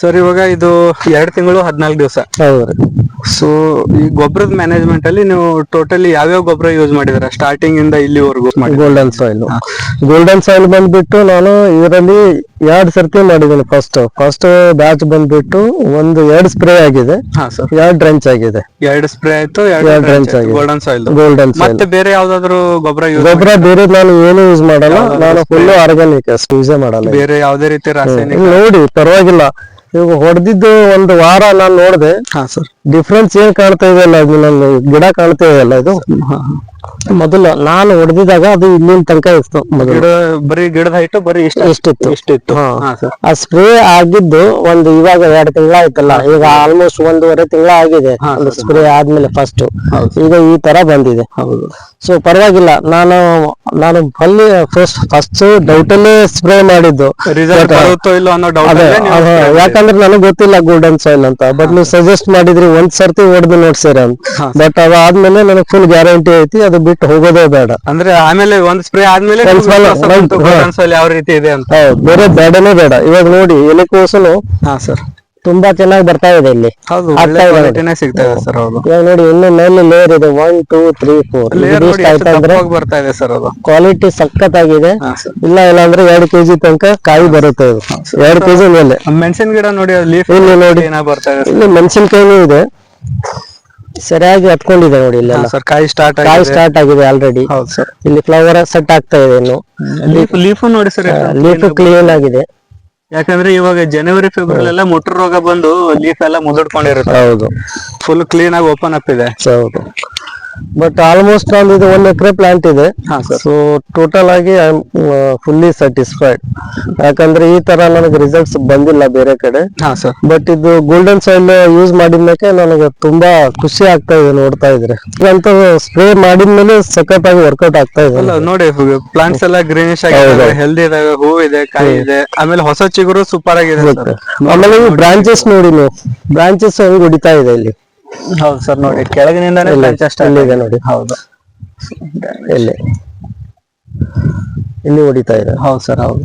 Sir ಇವಾಗ ಇದು ಎರಡ್ ತಿಂಗಳು ಹದಿನಾಲ್ಕು ದಿವಸ. ಹೌದ್ರಿ ಸೊ ಈ ಗೊಬ್ಬರದ ಮ್ಯಾನೇಜ್ಮೆಂಟ್ ಅಲ್ಲಿ ನೀವು ಟೋಟಲಿ ಯಾವ್ಯಾವ ಗೊಬ್ಬರ ಯೂಸ್ ಮಾಡಿದ್ರೆ? ಸ್ಟಾರ್ಟಿಂಗ್ ಇಂದ ಇಲ್ಲಿವರೆಗೂ ಗೋಲ್ಡನ್ ಸಾಯಿಲ್ ಗೋಲ್ಡನ್ ಸಾಯಿಲ್ ಬಂದ್ಬಿಟ್ಟು ನಾನು ಇದರಲ್ಲಿ ಎರಡ್ ಸರ್ತಿ ಮಾಡಿದ್ದೀನಿ ಫಸ್ಟ್ ಫಸ್ಟ್ ಬ್ಯಾಚ್ ಬಂದ್ಬಿಟ್ಟು ಒಂದು ಎರಡ್ ಸ್ಪ್ರೇ ಆಗಿದೆ. ಹಾ ಸರ್ ಎರಡ್ ಡ್ರೆಂಚ್ ಆಗಿದೆ. ಎರಡು ಸ್ಪ್ರೇ ಆಯ್ತು ಎರಡ್ ಡ್ರೆಂಚ್ ಆಗಿದೆ. ಗೋಲ್ಡನ್ ಸಾಯಿಲ್ ಗೋಲ್ಡನ್ ಸಾಯಿಲ್ ಮತ್ತೆ ಬೇರೆ ಯಾವ್ದಾದ್ರು ಗೊಬ್ಬರ ಯೂಸ್ ಗೊಬ್ಬರ ಬೇರೆ ನಾನು ಏನು ಯೂಸ್ ಮಾಡಲ್ಲ. ನಾನು ಫುಲ್ ಆರ್ಗಾನಿಕ್ ಅಷ್ಟು ಯೂಸೇ ಮಾಡಲ್ಲ. ಬೇರೆ ಯಾವ್ದೇ ರೀತಿ ರಾಸಾಯನಿಕ ನೋಡಿ ಪರವಾಗಿಲ್ಲ. ಇವಾಗ ಹೊಡೆದಿದ್ದು ಒಂದು ವಾರ ನಾನು ನೋಡಿದೆ. ಹಾ ಸರ್ ಡಿಫ್ರೆನ್ಸ್ ಏನ್ ಕಾಣ್ತಾ ಇದೆ ಅಲ್ಲ ನನ್ನ ಗಿಡ ಕಾಣ್ತಾ ಇದೆಯಲ್ಲ ಇದು? ಮೊದಲು ನಾನು ಹೊಡೆದಿದಾಗ ಅದು ಇಲ್ಲಿನ ತನಕ ಇತ್ತು ಮೊದಲು. ಗಿಡ ಬರೀ ಗಿಡದ ಹೈಟ್ ಬರೀ ಇಷ್ಟ ಇಷ್ಟಿತ್ತು. ಇಷ್ಟಿತ್ತು. ಹಾ. ಹಾ ಸರ್. ಆ ಸ್ಪ್ರೇ ಆಗಿದ್ದು ಒಂದು ಇವಾಗ ಎರಡು ತಿಂಗಳ ಆಯ್ತಲ್ಲ ಈಗ ಆಲ್ಮೋಸ್ಟ್ ಒಂದೂವರೆ ತಿಂಗಳ ಆಗಿದೆ ಒಂದು ಸ್ಪ್ರೇ ಆದ್ಮೇಲೆ ಫಸ್ಟ್ ಹೌದು. ಈಗ ಈ ತರ ಬಂದಿದೆ. ಹೌದು. ಸೊ ಪರವಾಗಿಲ್ಲ ನಾನು ನಾನು ಅಲ್ಲಿ ಫಸ್ಟ್ ಫಸ್ಟ್ ಡೌಟ್ ಅಲ್ಲೇ ಸ್ಪ್ರೇ ಮಾಡಿದ್ದು. ರಿಸಲ್ಟ್ ಬರುತ್ತೋ ಇಲ್ಲೋ ಅನ್ನೋ ಡೌಟ್ ಅದೇ ಅದೇ, ಯಾಕಂದ್ರೆ ನನಗೆ ಗೊತ್ತಿಲ್ಲ ಗೋಲ್ಡನ್ ಸಾಯಿಲ್ ಅಂತ ಬಟ್ ನೀವು ಸಜೆಸ್ಟ್ ಮಾಡಿದ್ರಿ ಒಂದ್ ಸರ್ತಿ ಹೊಡೆದು ನೋಡ್ಸಿರ ಹಾ. ಬಟ್ ಅದಾದ್ಮೇಲೆ ನನಗೆ ಫುಲ್ ಗ್ಯಾರಂಟಿ ಐತಿ ಅದು ಬಿಟ್ಟು ಹೋಗೋದೇ ಬೇಡ. ಅಂದ್ರೆ ಆಮೇಲೆ ಒಂದ್ ಸ್ಪ್ರೇ ಆದ್ಮೇಲೆ ಬಂತು ಹಾ. soil ಯಾವ ರೀತಿ ಇದೆ ಅಂತ. ಹೌದು ಬೇರೆ ಬೇಡನೇ ಬೇಡ. ಇವಾಗ ನೋಡಿ ಎಲೆಕೋಸನು ಹಾ ಸರ್. ತುಂಬಾ ಚೆನ್ನಾಗಿ ಬರ್ತಾ ಇದೆ ಇಲ್ಲಿ. ಹೌದು ಆಗ್ತಾ ಒಳ್ಳೆ ಇದೆ ನೋಡಿ. ಕ್ವಾಲಿಟಿನೇ ಸಿಗ್ತಾ ಇದೆ ಸರ್ ಹೌದು. ಇವಾಗ ನೋಡಿ ಇನ್ನು ಮೇಲೆ ಲೇಯರ್ ಇದೆ. One two three four layer ನೋಡಿ ಎಷ್ಟು ಆಯ್ತಾ ಅಂದ್ರೆ ದಪ್ಪವಾಗಿ ಬರ್ತಾ ಇದೆ ಸರ್ ಅದು. ಕ್ವಾಲಿಟಿ ಸಖತ್ತಾಗಿದೆ. ಹಾ ಸರ್. ಇಲ್ಲ ಇಲ್ಲ ಅಂದ್ರೆ ಎರಡು ಕೆಜಿ ತನಕ ಕಾಯಿ ಬರುತ್ತೆ ಇದು. ಎರಡು ಕೆಜಿ ಮೇಲೆ. ಮೆಣಸಿನ ಗಿಡ ನೋಡಿ ಲೀಫ್ ಇಲ್ಲಿ ನೋಡಿ. ಏನ ಬರ್ತಾ ಇದೆ ಇಲ್ಲಿ ಮೆಣಸಿನ್ಕಾಯಿನೂ ಇದೆ. ಸರಿಯಾಗಿ ಅಟ್ಕೊಂಡಿದೆ ನೋಡಿ ಇಲ್ಲ ಸರ್ ಕಾಯಿ ಸ್ಟಾರ್ಟ್ ಕಾಯಿ ಸ್ಟಾರ್ಟ್ ಆಗಿದೆ ಆಲ್ರೆಡಿ ಹೌದು ಸರ್ ಇಲ್ಲಿ ಫ್ಲವರ್ ಸೆಟ್ ಆಗ್ತಾ ಇದೆ ಇನ್ನು. ಲೀಫ್ ಲೀಫ್ ನೋಡಿ ಸರ್ ಲೀಫ್ ಕ್ಲೀನ್ ಆಗಿದೆ. ಯಾಕಂದ್ರೆ ಇವಾಗ ಜನವರಿ ಫೆಬ್ರವರಿ ಎಲ್ಲ ಮೊಟ್ಟರ್ ರೋಗ ಬಂದು ಲೀಫ್ ಎಲ್ಲ ಮುದುಡ್ಕೊಂಡಿರುತ್ತೆ. ಹೌದು. ಫುಲ್ ಕ್ಲೀನ್ ಆಗಿ ಓಪನ್ ಅಪ್ ಇದೆ. ಹೌದು. ಬಟ್ ಆಲ್ಮೋಸ್ಟ್ ನಾನು ಇದು ಒಂದ್ ಎಕರೆ ಪ್ಲಾಂಟ್ ಇದೆ. ಹಾ ಸೊ ಟೋಟಲ್ ಆಗಿ ಐ ಆಮ್ ಫುಲ್ಲಿ ಸ್ಯಾಟಿಸ್ಫೈಡ್ ಯಾಕಂದ್ರೆ ಈ ತರ ನನಗೆ ರಿಸಲ್ಟ್ಸ್ ಬಂದಿಲ್ಲ ಬೇರೆ ಕಡೆ. ಹಾ ಸರ್ ಬಟ್ ಇದು ಗೋಲ್ಡನ್ ಸಾಯಿಲ್ ಯೂಸ್ ಮಾಡಿದ್ಮೇಲೆ ನನಗೆ ತುಂಬಾ ಖುಷಿ ಆಗ್ತಾ ಇದೆ ನೋಡ್ತಾ ಇದ್ರೆ. ಅಂತ ಸ್ಪ್ರೇ ಮಾಡಿದ್ಮೇಲೆ ಸಖತ್ತಾಗಿ ವರ್ಕೌಟ್ ಆಗ್ತಾ ಇದೆ ಅಲ್ಲ ನೋಡಿ ಪ್ಲಾಂಟ್ಸ್ ಎಲ್ಲ ಗ್ರೀನಿಶ್ ಆಗಿದೆ ಹೆಲ್ದಿ ಇದಾವೆ ಹೂ ಇದೆ ಕಾಯಿ ಇದೆ. ಆಮೇಲೆ ಹೊಸ ಚಿಗುರು ಸೂಪರ್ ಆಗಿದೆ ಆಮೇಲೆ ಬ್ರಾಂಚಸ್ ನೋಡಿ ನೀವು. ಬ್ರಾಂಚಸ್ ಹೆಂಗ್ ಹೊಡಿತಾ ಇದೆ ಇಲ್ಲಿ? ಹೌದು ಸರ್ ನೋಡಿ ಕೆಳಗಿನಿಂದಾನೇ start. ನೋಡಿ. ಹೌದು. ಇಲ್ಲಿ. ಇಲ್ಲಿ ಹೊಡಿತಾ ಇದೆ. ಹೌದು ಸರ್ ಹೌದು.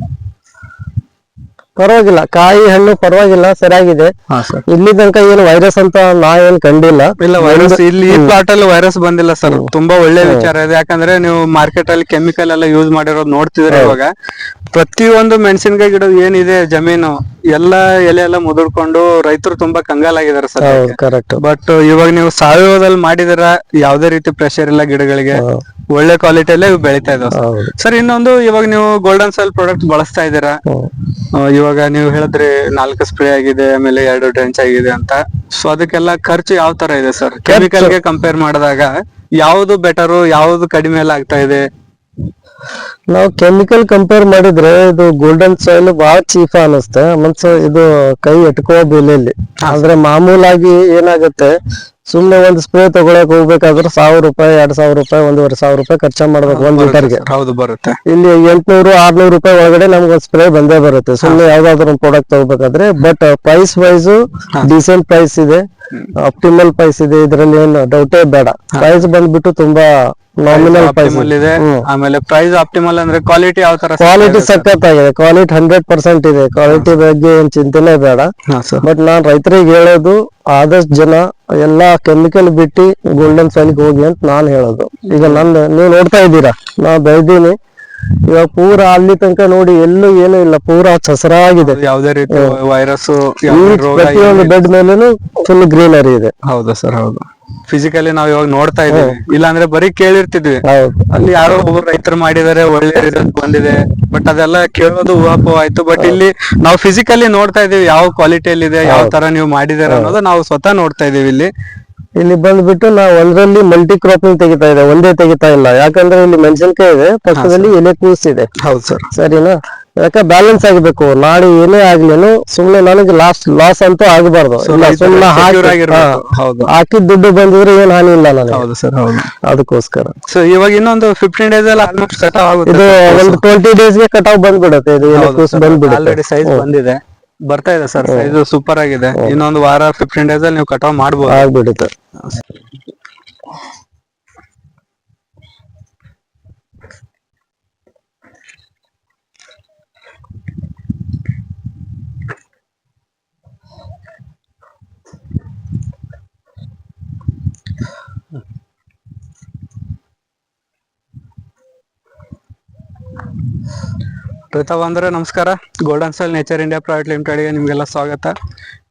ಪರವಾಗಿಲ್ಲ ಕಾಯಿ ಹಣ್ಣು ಪರವಾಗಿಲ್ಲ ಸರಿಯಾಗಿದೆ. ಹಾ ಸರ್. ಇಲ್ಲಿ ತನಕ ಏನು ವೈರಸ್ ಅಂತ ನಾ ಏನ್ ಕಂಡಿಲ್ಲ. ಇಲ್ಲ ವೈರಸ್ ಇಲ್ಲಿ ಈ ಪ್ಲಾಟ್ ಅಲ್ಲಿ ವೈರಸ್ ಬಂದಿಲ್ಲ ಸರ್. ತುಂಬಾ ಒಳ್ಳೆ ವಿಚಾರ ಇದೆ. ಯಾಕಂದ್ರೆ ನೀವು ಮಾರ್ಕೆಟ್ ಅಲ್ಲಿ ಕೆಮಿಕಲ್ ಎಲ್ಲ ಯೂಸ್ ಮಾಡಿರೋದು ನೋಡ್ತಿದ್ರೆ ಇವಾಗ. ಪ್ರತಿಯೊಂದು ಮೆಣಸಿನಕಾಯಿ ಗಿಡ ಏನಿದೆ ಜಮೀನು ಎಲ್ಲ ಎಲೆ ಎಲ್ಲ ಮುದುಡ್ಕೊಂಡು ರೈತರು ತುಂಬಾ ಕಂಗಾಲಾಗಿದ್ದಾರೆ ಸರ್ ಹೌದು ಕರೆಕ್ಟ್ ಬಟ್ ಇವಾಗ ನೀವು ಸಾವಯವದಲ್ಲಿ ಮಾಡಿದಿರ ಯಾವ್ದೇ ರೀತಿ ಪ್ರೆಷರ್ ಇಲ್ಲ ಗಿಡಗಳಿಗೆ ಒಳ್ಳೆ ಕ್ವಾಲಿಟಿಯಲ್ಲೇ ಇವು ಬೆಳಿತಾ ಇದಾವೆ. ಸರ್. ಹೌದು. ಸರ್ ಇನ್ನೊಂದು ಇವಾಗ ನೀವು ಗೋಲ್ಡನ್ ಸಾಯಿಲ್ ಪ್ರಾಡಕ್ಟ್ ಬಳಸ್ತಾ ಇದ್ದೀರಾ? ಹ್ಮ್. ಆ, ಇವಾಗ ನೀವು ಹೇಳಿದ್ರಿ ನಾಲ್ಕು ಸ್ಪ್ರೇ ಆಗಿದೆ ಆಮೇಲೆ ಎರಡು ಡ್ರೆಂಚ್ ಆಗಿದೆ ಅಂತ. ಸೊ ಅದಕ್ಕೆಲ್ಲ ಖರ್ಚು ಯಾವ ತರ ಇದೆ ಸರ್? ಕೆಮಿಕಲ್ಗೆ ಕಂಪೇರ್ ಮಾಡಿದಾಗ ಯಾವ್ದು ಬೆಟರ್ ಯಾವ್ದು ಕಡಿಮೆ ಎಲ್ಲ ಆಗ್ತಾ ಇದೆ? ನಾವು ಕೆಮಿಕಲ್ ಕಂಪೇರ್ ಮಾಡಿದ್ರೆ ಇದು ಗೋಲ್ಡನ್ ಸಾಯಿಲ್ ಬಹಳ ಚೀಪ್ ಅನಿಸುತ್ತೆ. ಮನ್ಸ ಇದು ಕೈ ಎಟ್ಕೋ ಬೆಲೆಯಲ್ಲಿ ಆದ್ರೆ ಮಾಮೂಲಾಗಿ ಏನಾಗುತ್ತೆ ಸುಮ್ನೆ ಒಂದ್ ಸ್ಪ್ರೇ ತಗೊಳಕ್ ಹೋಗ್ಬೇಕಾದ್ರೆ ಸಾವಿರ ರೂಪಾಯಿ ಎರಡ್ ಸಾವಿರ ರೂಪಾಯಿ ಒಂದೂವರೆ ಸಾವಿರ ರೂಪಾಯಿ ಖರ್ಚು ಮಾಡ್ಬೇಕು ಒಂದ್ ಲೀಟರ್ಗೆ. ಹೌದು ಬರುತ್ತೆ. ಇಲ್ಲಿ ಎಂಟ್ನೂರು ಆರ್ನೂರು ರೂಪಾಯಿ ಒಳಗಡೆ ನಮ್ಗೆ ಸ್ಪ್ರೇ ಬಂದೇ ಬರುತ್ತೆ. ಸುಮ್ನೆ ಯಾವ್ದಾದ್ರು ಒಂದು ಪ್ರಾಡಕ್ಟ್ ತಗೋಬೇಕಾದ್ರೆ but price wise decent price ಇದೆ. ಆಪ್ಟಿಮಲ್ ಪ್ರೈಸ್ ಇದೆ ಇದ್ರಲ್ಲಿ ಏನು ಡೌಟೇ ಬೇಡ. ಪ್ರೈಸ್ ಬಂದ್ಬಿಟ್ಟು ತುಂಬಾ ನಾಮಿನಲ್ ಪ್ರೈಸ್ ಆಪ್ಟಿಮಲ್ ಇದೆ. ಆಮೇಲೆ ಪ್ರೈಸ್ ಆಪ್ಟಿಮಲ್ ಅಂದ್ರೆ ಕ್ವಾಲಿಟಿ ಯಾವ ತರ ಕ್ವಾಲಿಟಿ ಸಖತ್ತಾಗಿದೆ. ಕ್ವಾಲಿಟಿ ಹಂಡ್ರೆಡ್ ಪರ್ಸೆಂಟ್ ಇದೆ. ಕ್ವಾಲಿಟಿ ಬಗ್ಗೆ ಏನ್ ಚಿಂತೆನೇ ಬೇಡ. ಬಟ್ ನಾನ್ ರೈತರಿಗೆ ಹೇಳೋದು ಆದಷ್ಟು ಜನ ಎಲ್ಲಾ ಕೆಮಿಕಲ್ ಬಿಟ್ಟು ಗೋಲ್ಡನ್ ಸಾಯಿಲ್ಗೆ ಹೋಗಿ ಅಂತ ನಾನ್ ಹೇಳೋದು. ಈಗ ನಂದು ನೀವು ನೋಡ್ತಾ ಇದ್ದೀರಾ? ನಾ ಬೆಳ್ದೀನಿ. ಇವಾಗ ಪೂರ ಅಲ್ಲಿ ತನಕ ನೋಡಿ ಎಲ್ಲೂ ಏನೂ ಇಲ್ಲ. ಪೂರ ಹಸರಾಗಿದೆ ಯಾವುದೇ ರೀತಿ ವೈರಸ್ ಪ್ರತಿಯೊಂದು ಬೆಡ್ ಮೇಲೆ ಫುಲ್ ಗ್ರೀನರಿ ಇದೆ. ಹೌದು ಸರ್ ಹೌದು. ಫಿಸಿಕಲಿ ನಾವ್ ಇವಾಗ ನೋಡ್ತಾ ಇದೀವಿ ಇಲ್ಲಾಂದ್ರೆ ಬರೀ ಕೇಳಿರ್ತಿದ್ವಿ. ಹೌದು. ಅಲ್ಲಿ ಯಾರೋ ಒಬ್ಬ ರೈತರು ಮಾಡಿದಾರೆ ಒಳ್ಳೆ ರಿಸಲ್ಟ್ ಬಂದಿದೆ. ಬಟ್ ಅದೆಲ್ಲ ಕೇಳೋದು ಊಹಾಪೋಹ ಆಯ್ತು ಬಟ್ ಇಲ್ಲಿ ನಾವು ಫಿಸಿಕಲಿ ನೋಡ್ತಾ ಇದೀವಿ ಯಾವ ಕ್ವಾಲಿಟಿಯಲ್ಲಿ ಇದೆ ಯಾವ ತರ ನೀವು ಮಾಡಿದಾರ ಅನ್ನೋದು ನಾವು ಸ್ವತಃ ನೋಡ್ತಾ ಇದೀವಿ ಇಲ್ಲಿ. ಇಲ್ಲಿ ಬಂದ್ಬಿಟ್ಟು ನಾವು ಒಂದ್ರಲ್ಲಿ ಮಲ್ಟಿ ಕ್ರಾಪಿಂಗ್ ತೆಗಿತಾ ಇದೆ ಒಂದೇ ತೆಗಿತಾ ಇಲ್ಲ. ಯಾಕಂದ್ರೆ ಇಲ್ಲಿ ಮೆಣಸಿನಕಾಯಿ ಇದೆ ಪಕ್ಕದಲ್ಲಿ ಎಲೆ ಕೂಸಿದೆ ಹೌದು ಸರ್. ಸರಿನಾ? ಯಾಕೆ ಬ್ಯಾಲೆನ್ಸ್ ಆಗಬೇಕು. ನಾಳೆ ಏನೇ ಆಗ್ಲೇನು ಸುಮ್ನೆ ನನಗೆ ಲಾಸ್ಟ್ ಲಾಸ್ ಅಂತೂ ಆಗಬಾರ್ದು. ಸುಮ್ನೆ ಹಾಕಿದ ದುಡ್ಡು ಬಂದಿದ್ರೆ ಏನ್ ಹಾನಿ ಇಲ್ಲ ನನಗೆ. ಹೌದು ಸರ್ ಹೌದು. ಅದಕ್ಕೋಸ್ಕರ. ಸೊ ಇವಾಗ ಇನ್ನೊಂದು ಫಿಫ್ಟೀನ್ ಡೇಸ್ ಅಲ್ಲಿ ಆಲ್ಮೋಸ್ಟ್ ಕಟ್ ಇದು ಒಂದು ಟ್ವೆಂಟಿ ಡೇಸ್ಗೆ ಕಟಾವ್ ಬಂದ್ಬಿಡುತ್ತೆ. ಇದು ಬಂದ್ಬಿಡುತ್ತೆ. ಸೈಜ್ ಬಂದಿದೆ. ಬರ್ತಾ ಇದೆ ಸರ್ ಇದು ಸೂಪರ್ ಆಗಿದೆ. ಇನ್ನೊಂದು ವಾರ ಫಿಫ್ಟೀನ್ ಡೇಸ್ ಅಲ್ಲಿ ನೀವು ಕಟಾವ್ ಮಾಡ್ಬೋದು. ಆಗ್ಬಿಡುತ್ತೆ. ಪ್ರತಾಪ್ ಅಂದ್ರೆ ನಮಸ್ಕಾರ. Golden soil nature India private ಲಿಮಿಟೆಡ್ಗೆ ನಿಮಗೆಲ್ಲ ಸ್ವಾಗತ.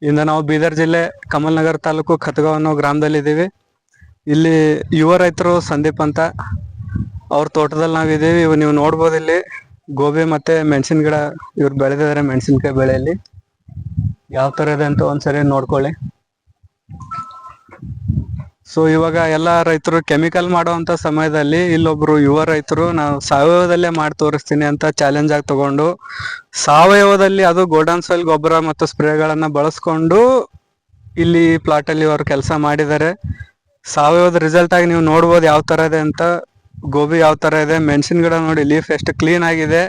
ಇಂದ ನಾವು ಬೀದರ್ ಜಿಲ್ಲೆ ಕಮಲ್ ನಗರ್ ತಾಲೂಕು ಖತ್ಗಾವ್ ಅನ್ನೋ ಗ್ರಾಮದಲ್ಲಿದ್ದೀವಿ ಇಲ್ಲಿ ಯುವ ರೈತರು ಸಂದೀಪ್ ಅಂತ. ಅವ್ರ ತೋಟದಲ್ಲಿ ನಾವಿದ್ದೀವಿ ಇವ್ ನೀವು ನೋಡ್ಬೋದು ಇಲ್ಲಿ. ಗೋಬಿ ಮತ್ತೆ ಮೆಣಸಿನ ಗಿಡ ಇವ್ರು ಬೆಳೆದಿದ್ದಾರೆ ಮೆಣಸಿನ್ಕಾಯಿ ಬೆಳೆಯಲ್ಲಿ. ಯಾವ ತರ ಇದೆ ಅಂತ ಒಂದ್ಸರಿ ನೋಡ್ಕೊಳ್ಳಿ. ಸೊ ಇವಾಗ ಎಲ್ಲ ರೈತರು ಕೆಮಿಕಲ್ ಮಾಡುವಂತ ಸಮಯದಲ್ಲಿ ಇಲ್ಲೊಬ್ರು ಯುವ ರೈತರು ನಾವು ಸಾವಯವದಲ್ಲೇ ಮಾಡಿ ತೋರಿಸ್ತೀನಿ ಅಂತ ಚಾಲೆಂಜ್ ಆಗಿ ತಗೊಂಡು, ಸಾವಯವದಲ್ಲಿ ಅದು ಗೋಡನ್ ಸಾಯಿಲ್ ಗೊಬ್ಬರ ಮತ್ತು ಸ್ಪ್ರೇಗಳನ್ನ ಬಳಸ್ಕೊಂಡು ಇಲ್ಲಿ ಪ್ಲಾಟ್ ಅಲ್ಲಿ ಅವರು ಕೆಲಸ ಮಾಡಿದ್ದಾರೆ. ಸಾವಯವದ ರಿಸಲ್ಟ್ ಆಗಿ ನೀವು ನೋಡ್ಬೋದು ಯಾವ ತರ ಇದೆ ಅಂತ. ಗೋಬಿ ಯಾವ ತರ ಇದೆ, ಮೆಣಸಿನ ಗಿಡ ನೋಡಿ ಲೀಫ್ ಎಷ್ಟು ಕ್ಲೀನ್ ಆಗಿದೆ.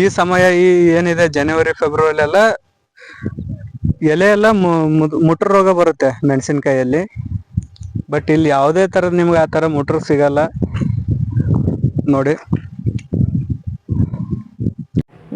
ಈ ಸಮಯ ಈ ಏನಿದೆ ಜನವರಿ ಫೆಬ್ರವರಿ ಎಲ್ಲ ಎಲೆ ಎಲ್ಲ ಮುಟ್ರ ರೋಗ ಬರುತ್ತೆ ಮೆಣಸಿನಕಾಯಲ್ಲಿ. ಬಟ್ ಇಲ್ಲಿ ಯಾವುದೇ ತರ ನಿಮ್ಗೆ ಆ ತರ ಮೋಟ್ರ್ ಸಿಗಲ್ಲ. ನೋಡಿ.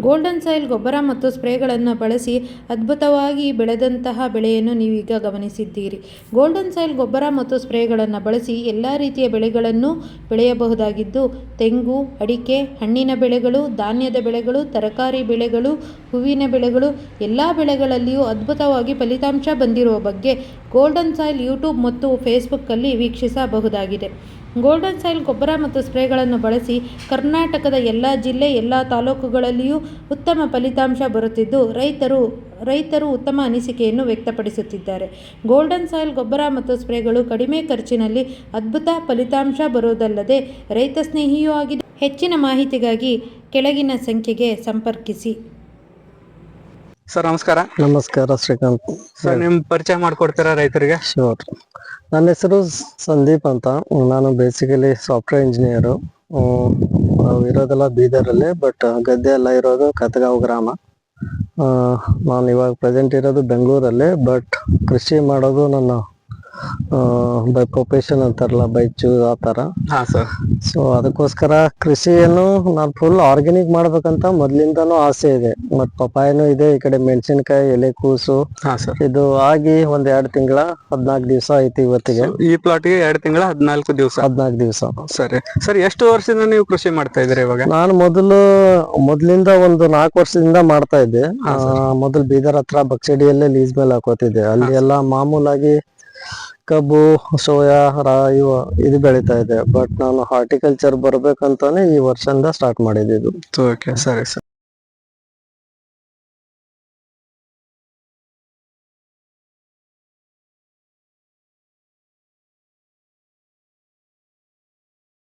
ಗೋಲ್ಡನ್ ಸಾಯಿಲ್ ಗೊಬ್ಬರ ಮತ್ತು ಸ್ಪ್ರೇಗಳನ್ನು ಬಳಸಿ ಅದ್ಭುತವಾಗಿ ಬೆಳೆದಂತಹ ಬೆಳೆಯನ್ನು ನೀವೀಗ ಗಮನಿಸಿದ್ದೀರಿ. ಗೋಲ್ಡನ್ ಸಾಯಿಲ್ ಗೊಬ್ಬರ ಮತ್ತು ಸ್ಪ್ರೇಗಳನ್ನು ಬಳಸಿ ಎಲ್ಲ ರೀತಿಯ ಬೆಳೆಗಳನ್ನು ಬೆಳೆಯಬಹುದಾಗಿದ್ದು, ತೆಂಗು, ಅಡಿಕೆ, ಹಣ್ಣಿನ ಬೆಳೆಗಳು, ಧಾನ್ಯದ ಬೆಳೆಗಳು, ತರಕಾರಿ ಬೆಳೆಗಳು, ಹೂವಿನ ಬೆಳೆಗಳು, ಎಲ್ಲ ಬೆಳೆಗಳಲ್ಲಿಯೂ ಅದ್ಭುತವಾಗಿ ಫಲಿತಾಂಶ ಬಂದಿರುವ ಬಗ್ಗೆ ಗೋಲ್ಡನ್ ಸಾಯಿಲ್ ಯೂಟ್ಯೂಬ್ ಮತ್ತು ಫೇಸ್ಬುಕ್ಕಲ್ಲಿ ವೀಕ್ಷಿಸಬಹುದಾಗಿದೆ. ಗೋಲ್ಡನ್ ಸಾಯಿಲ್ ಗೊಬ್ಬರ ಮತ್ತು ಸ್ಪ್ರೇಗಳನ್ನು ಬಳಸಿ ಕರ್ನಾಟಕದ ಎಲ್ಲ ಜಿಲ್ಲೆ, ಎಲ್ಲ ತಾಲೂಕುಗಳಲ್ಲಿಯೂ ಉತ್ತಮ ಫಲಿತಾಂಶ ಬರುತ್ತಿದ್ದು, ರೈತರು ರೈತರು ಉತ್ತಮ ಅನಿಸಿಕೆಯನ್ನು ವ್ಯಕ್ತಪಡಿಸುತ್ತಿದ್ದಾರೆ. ಗೋಲ್ಡನ್ ಸಾಯಿಲ್ ಗೊಬ್ಬರ ಮತ್ತು ಸ್ಪ್ರೇಗಳು ಕಡಿಮೆ ಖರ್ಚಿನಲ್ಲಿ ಅದ್ಭುತ ಫಲಿತಾಂಶ ಬರುವುದಲ್ಲದೆ ರೈತ ಸ್ನೇಹಿಯೂ ಆಗಿದೆ. ಹೆಚ್ಚಿನ ಮಾಹಿತಿಗಾಗಿ ಕೆಳಗಿನ ಸಂಖ್ಯೆಗೆ ಸಂಪರ್ಕಿಸಿ. ಸರ್ ನಮಸ್ಕಾರ. ನಮಸ್ಕಾರ ಶ್ರೀಕಾಂತ್. ಸರ್ ನಿಮ್ ಪರಿಚಯ ಮಾಡ್ಕೊಡ್ತೀರಾ ರೈತರಿಗೆ? ಶೋರ್ ನನ್ನ ಹೆಸರು ಸಂದೀಪ್ ಅಂತ. ನಾನು ಬೇಸಿಕಲಿ ಸಾಫ್ಟ್ವೇರ್ ಇಂಜಿನಿಯರು ನಾವು ಇರೋದೆಲ್ಲ ಬೀದರಲ್ಲಿ ಬಟ್ ಗದ್ದೆ ಎಲ್ಲ ಇರೋದು ಕತ್ಗಾವ್ ಗ್ರಾಮ. ನಾನು ಇವಾಗ ಪ್ರೆಸೆಂಟ್ ಇರೋದು ಬೆಂಗಳೂರಲ್ಲಿ ಬಟ್ ಕೃಷಿ ಮಾಡೋದು ನನ್ನ ಬೈ ಪ್ರೊಫೆಷನ್ ಅಂತಾರಲ್ಲ ಬೈ ಚೂಸ್ ಆ ತರ. ಹಾ ಸರ್ ಸೊ ಅದಕ್ಕೋಸ್ಕರ ಕೃಷಿಯನ್ನು ನಾನು ಫುಲ್ ಆರ್ಗ್ಯಾನಿಕ್ ಮಾಡ್ಬೇಕಂತ ಮೊದ್ಲಿಂದಾನು ಆಸೆ ಇದೆ. ಮತ್ ಪಪ್ಪಾಯನು ಇದೆ ಈ ಕಡೆ ಮೆಣಸಿನಕಾಯಿ ಎಲೆಕೋಸು ಹಾ ಸರ್ ಇದು ಆಗಿ ಒಂದ್ ಎರಡ್ ತಿಂಗಳ ಹದ್ನಾಲ್ಕು ದಿವಸ ಆಯ್ತು ಇವತ್ತಿಗೆ. ಈ ಪ್ಲಾಟ್ಗೆ ಎರಡ್ ತಿಂಗಳ ಹದಿನಾಲ್ಕು ದಿವಸ. ಹದ್ನಾಲ್ಕು ದಿವಸ. ಸರಿ. ಸರಿ ಎಷ್ಟು ವರ್ಷದಿಂದ ನೀವು ಕೃಷಿ ಮಾಡ್ತಾ ಇದ್ದೀರಿ ಇವಾಗ? ನಾನು ಮೊದಲು ಮೊದ್ಲಿಂದ ಒಂದು ನಾಲ್ಕು ವರ್ಷದಿಂದ ಮಾಡ್ತಾ ಇದ್ದೆ. ಆ, ಮೊದಲು ಬೀದರ್ ಹತ್ರ ಬಕ್ಸಡಿಯಲ್ಲೇ ಲೀಸ್ ಮೇಲೆ ಹಾಕೋತಿದ್ದೆ. ಅಲ್ಲಿ ಎಲ್ಲ ಮಾಮೂಲಾಗಿ ಕಬ್ಬು ಸೋಯಾ ರಾ ಇವ ಇದು ಬೆಳಿತಾ ಇದೆ. ಬಟ್ ನಾನು ಹಾರ್ಟಿಕಲ್ಚರ್ ಬರ್ಬೇಕಂತಾನೆ ಈ ವರ್ಷದಿಂದ ಸ್ಟಾರ್ಟ್ ಮಾಡಿದ್ದು ಓಕೆ ಸರಿ ಸರ್.